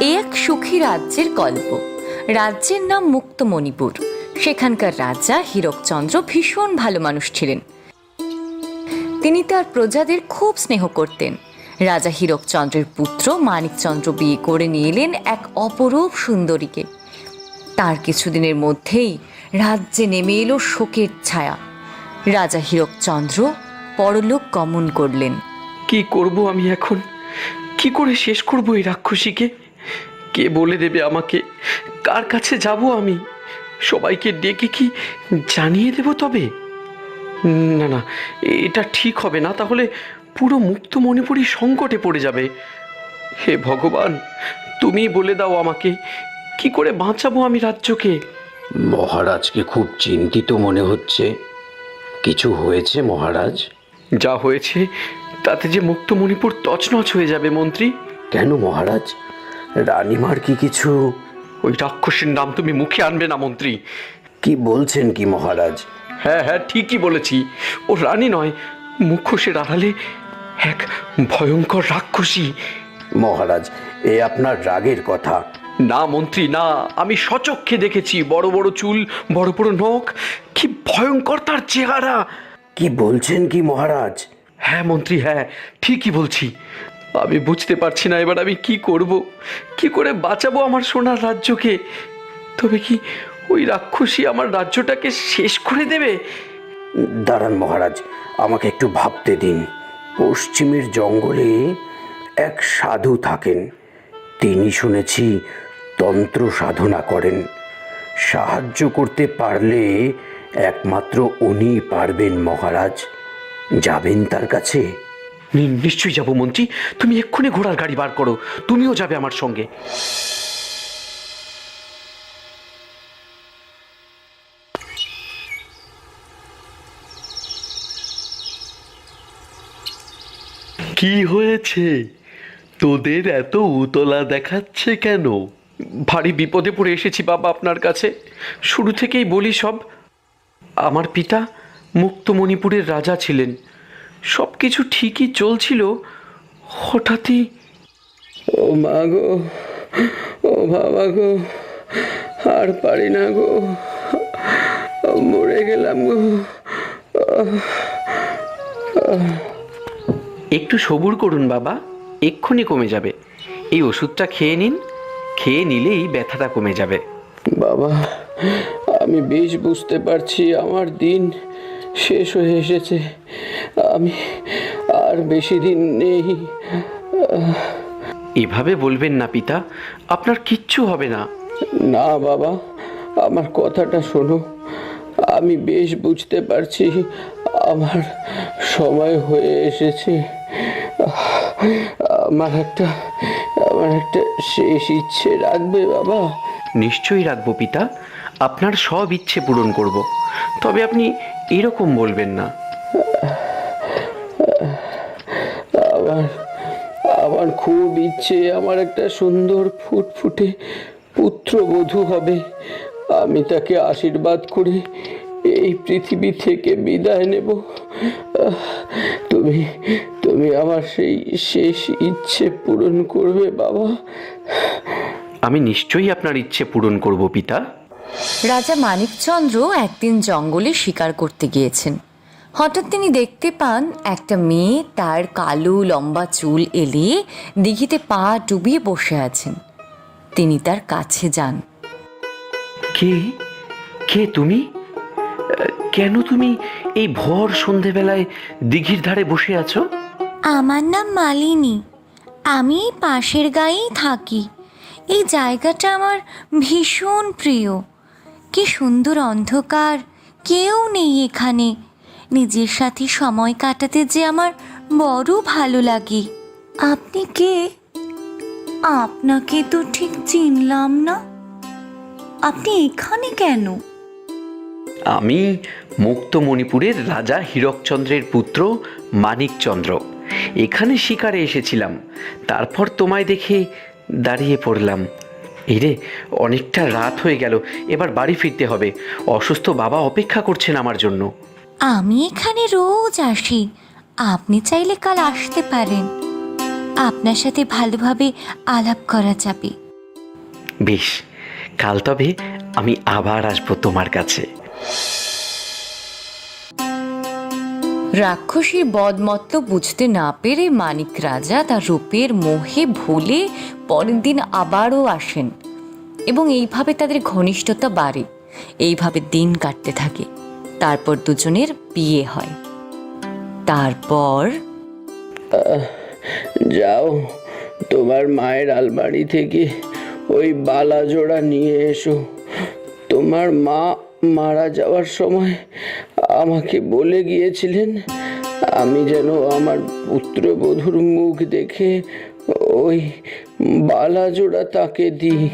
এক সুখী রাজ্যের গল্প। রাজ্যের নাম মুক্তমণিপুর সেখানকার রাজা হীরকচন্দ্র ভীষণ ভালো মানুষ ছিলেন। তিনি তার প্রজাদের খুব স্নেহ করতেন। রাজা হীরকচন্দ্রের পুত্র মানিকচন্দ্র বিয়ে করে নিয়ে এলেন এক অপরূপ সুন্দরীকে। কিছুদিনের মধ্যেই রাজ্যে নেমে এলো শোকের ছায়া। রাজা হীরকচন্দ্র পরলোক গমন করলেন। কি করব আমি এখন? কি করে শেষ করব এই রাক্ষসীকে? কে বলে দেবে আমাকে? কার কাছে যাব আমি? সবাইকে ডেকে কি জানিয়ে দেব তবে? না না, এটা ঠিক হবে না, তাহলে পুরো মুক্ত মণিপুরী সংকটে পড়ে যাবে। হে ভগবান তুমি বলে দাও আমাকে কি করে বাঁচাবো আমি রাজ্যকে? মহারাজকে খুব চিন্তিত মনে হচ্ছে। কিছু হয়েছে মহারাজ? যা হয়েছে তাতে যে মুক্ত মণিপুর তছনছ হয়ে যাবে মন্ত্রী। কেন মহারাজ? রানীমার কি কিছু? ওই রাক্ষসের নাম তুমি মুখে আনবে না মন্ত্রী। কি বলছেন কি মহারাজ? হ্যাঁ হ্যাঁ ঠিকই বলেছি। ও রানী নয় মুখোশের আড়ালে এক ভয়ঙ্কর রাক্ষসী। মহারাজ এ আপনার রাগের কথা। না মন্ত্রী না আমি সচক্ষে দেখেছি বড় বড় চুল বড় বড় নখ কি ভয়ঙ্কর তার চেহারা। কি বলছেন কি মহারাজ? হ্যাঁ মন্ত্রী হ্যাঁ ঠিকই বলছি। আমি বুঝতে পারছি না এবার আমি কি করব কি করে বাঁচাবো আমার সোনার রাজ্যকে। তবে কি ওই রাক্ষসী আমার রাজ্যটাকে শেষ করে দেবে? দাঁড়ান মহারাজ আমাকে একটু ভাবতে দিন। পশ্চিমের জঙ্গলে এক সাধু থাকেন। তিনি শুনেছি তন্ত্র সাধনা করেন। সাহায্য করতে পারলে একমাত্র উনি পারবেন মহারাজ। যাবেন তার কাছে? নিশ্চয়ই যাব মন্ত্রী। তুমি এক্ষুনি ঘোড়ার গাড়ি বার করো। তুমিও যাবে আমার সঙ্গে। কি হয়েছে? তোদের এত উতলা দেখাচ্ছে কেন? ভারী বিপদে পড়ে এসেছি বাবা আপনার কাছে। শুরু থেকেই বলি সব। আমার পিতা মুক্ত মণিপুরের রাজা ছিলেন। সব কিছু ঠিকই চলছিল। হঠাৎই ও মা গো, ও বাবা গো, আর পারি না গো। মরে গেলাম গো। একটু সবুর করুন বাবা, এক্ষুনি কমে যাবে। এই ওষুধটা খেয়ে নিন। খেয়ে নিলেই ব্যথাটা কমে যাবে। বাবা আমি বেশ বুঝতে পারছি আমার দিন শেষ হয়ে এসেছে। আমি আর বেশি দিন নেই। এভাবে বলবেন না পিতা আপনার কিচ্ছু হবে না। না বাবা আমার কথাটা শোনো। আমি বেশ বুঝতে পারছি আমার সময় হয়ে এসেছে। আমার একটা আমার একটা শেষ ইচ্ছে রাখবে বাবা। নিশ্চয়ই রাখব পিতা। আপনার সব ইচ্ছে পূরণ করব। তবে আপনি এরকম বলবেন না। আমার আমার খুব ইচ্ছে আমার একটা সুন্দর ফুটফুটে পুত্রবধূ হবে। আমি তাকে আশীর্বাদ করে এই পৃথিবী থেকে বিদায় নেব। তুমি তুমি আমার সেই শেষ ইচ্ছে পূরণ করবে বাবা। আমি নিশ্চয়ই আপনার ইচ্ছে পূরণ করব পিতা। রাজা মানিকচন্দ্র একদিন জঙ্গলে শিকার করতে গিয়েছেন। হঠাৎ তিনি দেখতে পান একটা মেয়ে তার কালো লম্বা চুল এলিয়ে দিঘিতে পা ডুবিয়ে বসে আছেন। তিনি তার কাছে যান। কে? কে তুমি? কেন তুমি এই ভর সন্ধেবেলায় দিঘির ধারে বসে আছো? আমার নাম মালিনী। আমি পাশের গায়েই থাকি। এই জায়গাটা আমার ভীষণ প্রিয়। কি সুন্দর অন্ধকার, কেউ নেই এখানে। নিজের সাথে সময় কাটাতে যে আমার বড় ভালো লাগে। আপনি কে? আপনাকে তো ঠিক চিনলাম না। আপনি এখানে কেন? আমি মুক্ত মণিপুরের রাজা হীরকচন্দ্রের পুত্র মানিকচন্দ্র। এখানে শিকারে এসেছিলাম। তারপর তোমায় দেখে দাঁড়িয়ে পড়লাম। এই রে অনেকটা রাত হয়ে গেল। এবার বাড়ি ফিরতে হবে। অসুস্থ বাবা অপেক্ষা করছেন আমার জন্য। আমি এখানে রোজ আসি। আপনি চাইলে কাল আসতে পারেন। আপনার সাথে ভালোভাবে আলাপ করা যাবে। বেশ কাল তবে আমি আবার আসব তোমার কাছে। রাক্ষসীর বদমত্ত বুঝতে না পেরে মানিক রাজা তার রূপের মোহে ভুলে পরের দিন আবারও আসেন এবং এইভাবে তাদের ঘনিষ্ঠতা বাড়ে, এইভাবে দিন কাটতে থাকে, তারপর দুজনের বিয়ে হয়। তারপর? যাও, তোমার মায়ের আলমারি থেকে ওই বালা জোড়া নিয়ে এসো। তোমার মা মারা যাওয়ার সময় আমাকে বলে গিয়েছিলেন, আমি যেন আমার পুত্রবধূর মুখ দেখে ওই বালা জোড়া তাকে দিই।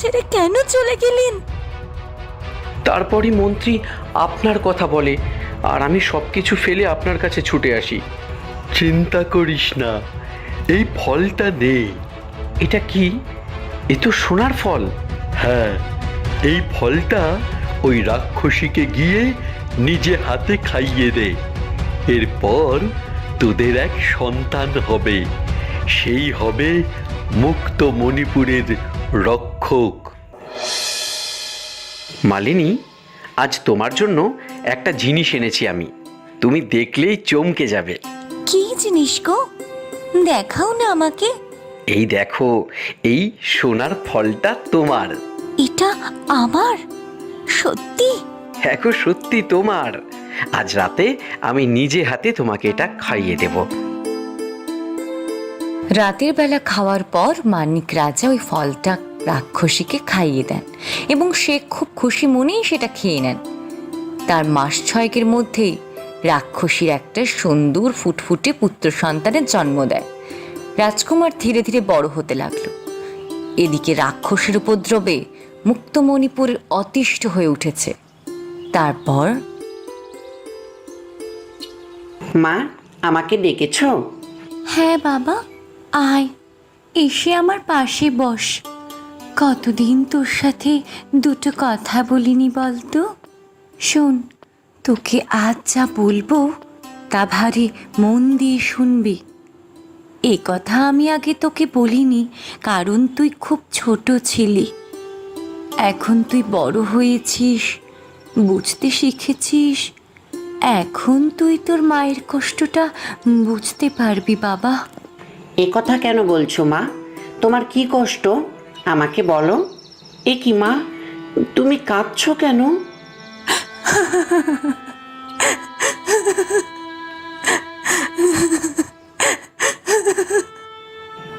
ছেড়ে কেন চলে গেলেন? তারপরই মন্ত্রী আপনার কথা বলে আর আমি সব কিছু ফেলে আপনার কাছে ছুটে আসি। চিন্তা করিস না এই ফলটা নেই। এটা কি? এ তো সোনার ফল। হ্যাঁ এই ফলটা ওই রাক্ষসীকে গিয়ে নিজে হাতে খাইয়ে দে। এরপর তোদের এক সন্তান হবে। সেই হবে মুক্ত মণিপুরের রক্ষক। মালিনী আজ তোমার জন্য একটা জিনিস এনেছি আমি। তুমি দেখলেই চমকে যাবে। কি জিনিস গো? দেখাও না আমাকে। এই দেখো এই সোনার ফলটা তোমার। এটা আমার? সত্যি? দেখো সত্যি তোমার। আজ রাতে আমি নিজে হাতে তোমাকে এটা খাইয়ে দেব। রাতের বেলা খাওয়ার পর মানিক রাজা ওই ফলটা রাক্ষসীকে খাইয়ে দেন এবং সে খুব খুশি মনেই সেটা খেয়ে নেন। তার মাস ছয়েকের মধ্যেই রাক্ষসীর একটা সুন্দর ফুটফুটে পুত্র সন্তানের জন্ম দেয়। রাজকুমার ধীরে ধীরে বড় হতে লাগল। এদিকে রাক্ষসের উপদ্রবে মুক্তমণিপুর অতিষ্ঠ হয়ে উঠেছে। তারপর মা আমাকে ডেকেছ? হ্যাঁ বাবা। আয়, এসে আমার পাশে বস। কতদিন তোর সাথে দুটো কথা বলিনি বলতো? শোন, তোকে আজ যা বলব, তা ভারে মন দিয়ে শুনবি। এ কথা আমি আগে তোকে বলিনি, কারণ তুই খুব ছোট ছিলি। এখন তুই বড় হয়েছিস, বুঝতে শিখেছিস। এখন তুই তোর মায়ের কষ্টটা বুঝতে পারবি, বাবা। এ কথা কেন বলছো মা? তোমার কি কষ্ট? আমাকে বলো। এ কি মা? তুমি কাঁদছো কেন?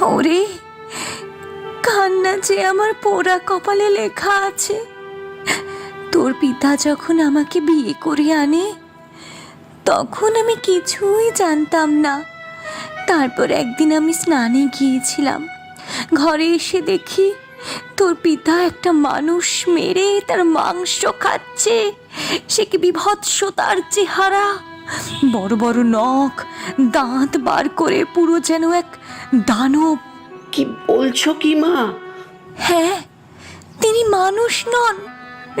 ওরে, কান্না যে আমার পোড়া কপালে লেখা আছে। তোর পিতা যখন আমাকে বিয়ে করে আনে, তখন আমি কিছুই জানতাম না। তারপর একদিন আমি স্নানে গিয়েছিলাম। ঘরে এসে দেখি তোর পিতা একটা মানুষ মেরে তার মাংস খাচ্ছে। সে কি বিভৎস তার চেহারা। বড় বড় নখ দাঁত বার করে পুরো যেন এক দানব। কি বলছো কি মা? হ্যাঁ তিনি মানুষ নন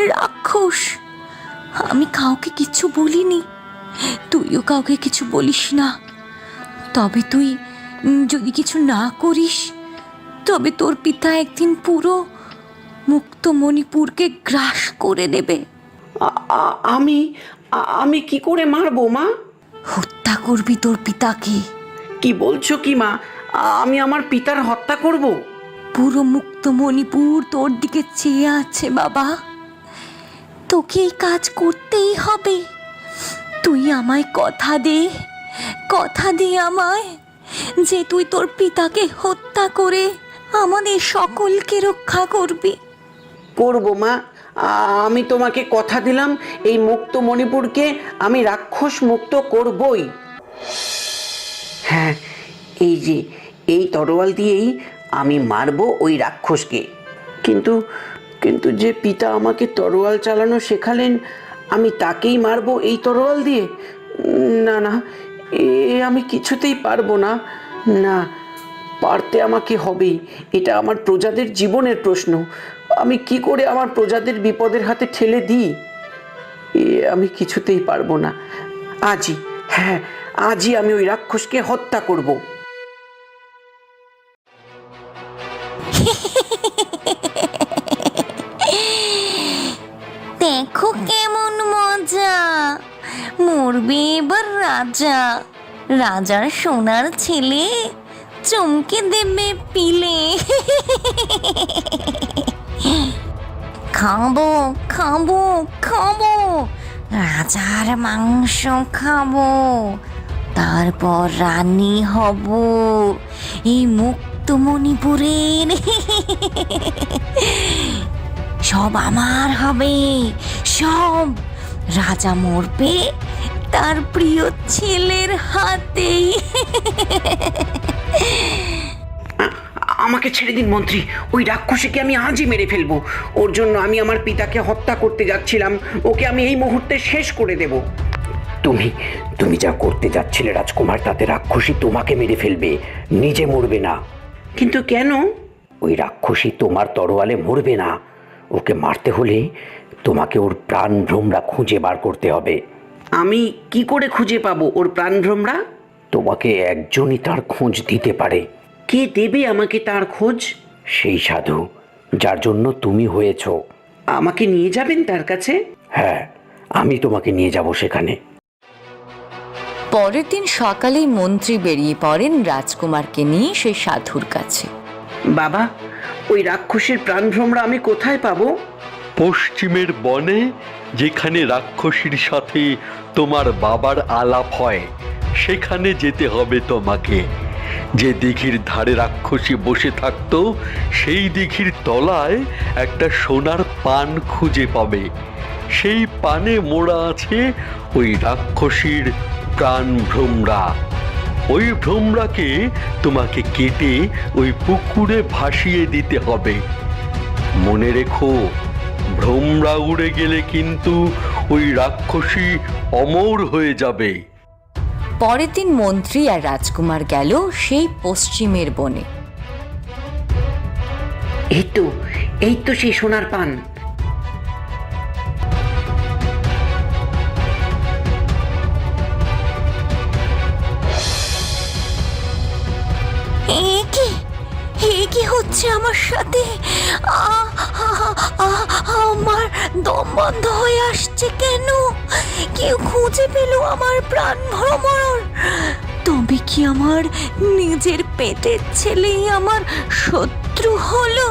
রাক্ষস। আমি কাউকে কিছু বলিনি। তুইও কাউকে কিছু বলিস না। তবে তুই যদি কিছু না করিস তবে তোর পিতা একদিন পুরো মুক্ত মণিপুরকে গ্রাস করে নেবে। আমি আমি কি করে মারবো মা? হত্যা করবি তোর পিতাকে। কি বলছো কি মা? আমি আমার পিতার হত্যা করব? পুরো মুক্ত মণিপুর তোর দিকে চেয়ে আছে বাবা। তোকে এই কাজ করতেই হবে। তুই আমায় কথা দে। কথা দে আমায় যে তুই তোর পিতাকে হত্যা করে আমাদের সকলকে রক্ষা করবি। করব মা। আমি তোমাকে কথা দিলাম, এই মুক্ত মণিপুরকে আমি রাক্ষস মুক্ত করবই। হ্যাঁ এই যে, এই তরোয়াল দিয়েই আমি মারবো ওই রাক্ষসকে। কিন্তু কিন্তু যে পিতা আমাকে তরোয়াল চালানো শেখালেন, আমি তাকেই মারবো এই তরোয়াল দিয়ে? না না এ আমি কিছুতেই পারব না। না, পারতে আমাকে হবেই। এটা আমার প্রজাদের জীবনের প্রশ্ন। আমি কি করে আমার প্রজাদের বিপদের হাতে ঠেলে দিই? এ, আমি কিছুতেই পারব না। আজই হ্যাঁ আজই আমি ওই রাক্ষসকে হত্যা করব। মরবে এবার রাজা। রাজার সোনার ছেলে চমকে দেবে পিলে। খাব খাব খাব। রাজার মাংস খাব। তারপর রানী হব। এই মুক্ত মণিপুরের সব আমার হবে, সব রাজা মরবে তার প্রিয় ছেলের হাতেই। আমাকে ছেড়ে দিন মন্ত্রী। ওই রাক্ষসীকে আমি আজই মেরে ফেলব। ওর জন্য আমি আমার পিতাকে হত্যা করতে যাচ্ছিলাম। ওকে আমি এই মুহূর্তে শেষ করে দেব। তুমি তুমি যা করতে যাচ্ছিলে রাজকুমার তাতে রাক্ষসী তোমাকে মেরে ফেলবে। নিজে মরবে না। কিন্তু কেন? ওই রাক্ষসী তোমার তরোয়ালে মরবে না। ওকে মারতে হলে তোমাকে ওর প্রাণ ভ্রমরা খুঁজে বার করতে হবে। আমি কি করে খুঁজে পাবো ওর প্রাণ ভ্রমরা তোমাকে একজনই তার খোঁজ দিতে পারে। কে দেবে আমাকে তার খোঁজ? সেই সাধু যার জন্য তুমি হয়েছ। আমাকে নিয়ে যাবেন তার কাছে? হ্যাঁ আমি তোমাকে নিয়ে যাব সেখানে। পরের দিন সকালেই মন্ত্রী বেরিয়ে পড়েন রাজকুমারকে নিয়ে সেই সাধুর কাছে। বাবা ওই রাক্ষসীর প্রাণভ্রমরা আমি কোথায় পাবো? পশ্চিমের বনে, যেখানে রাক্ষসীর সাথে তোমার বাবার আলাপ হয়, সেখানে যেতে হবে তোমাকে। যে দিঘির ধারে রাক্ষসী বসে থাকতো, সেই দিঘির তলায় একটা সোনার পান খুঁজে পাবে। সেই পানে মোড়া আছে ওই রাক্ষসীর প্রাণ ভ্রমরা। ওই ভ্রমরাকে তোমাকে কেটে ওই পুকুরে ভাসিয়ে দিতে হবে। মনে রেখো ভ্রমরা উড়ে গেলে কিন্তু ওই রাক্ষসী অমর হয়ে যাবে। পরের দিন মন্ত্রী আর রাজকুমার গেল সেই পশ্চিমের বনে। এই তো এই তো সেই সোনার পান। এ কি কি হচ্ছে আমার সাথে। আমার দম বন্ধ হয়ে আসছে কেন? কেউ খুঁজে পেল আমার প্রাণ ভ্রমর তবে কি আমার নিজের পেটের ছেলেই আমার শত্রু হলো?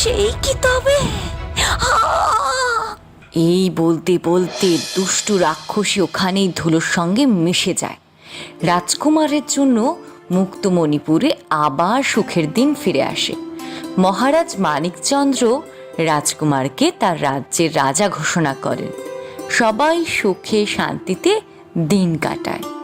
সেই কি তবে? এই বলতে বলতে দুষ্টু রাক্ষসী ওখানেই ধুলোর সঙ্গে মিশে যায়। রাজকুমারের জন্য মুক্ত মণিপুরে আবার সুখের দিন ফিরে আসে। মহারাজ মানিকচন্দ্র রাজকুমারকে তার রাজ্যের রাজা ঘোষণা করেন। সবাই সুখে শান্তিতে দিন কাটায়।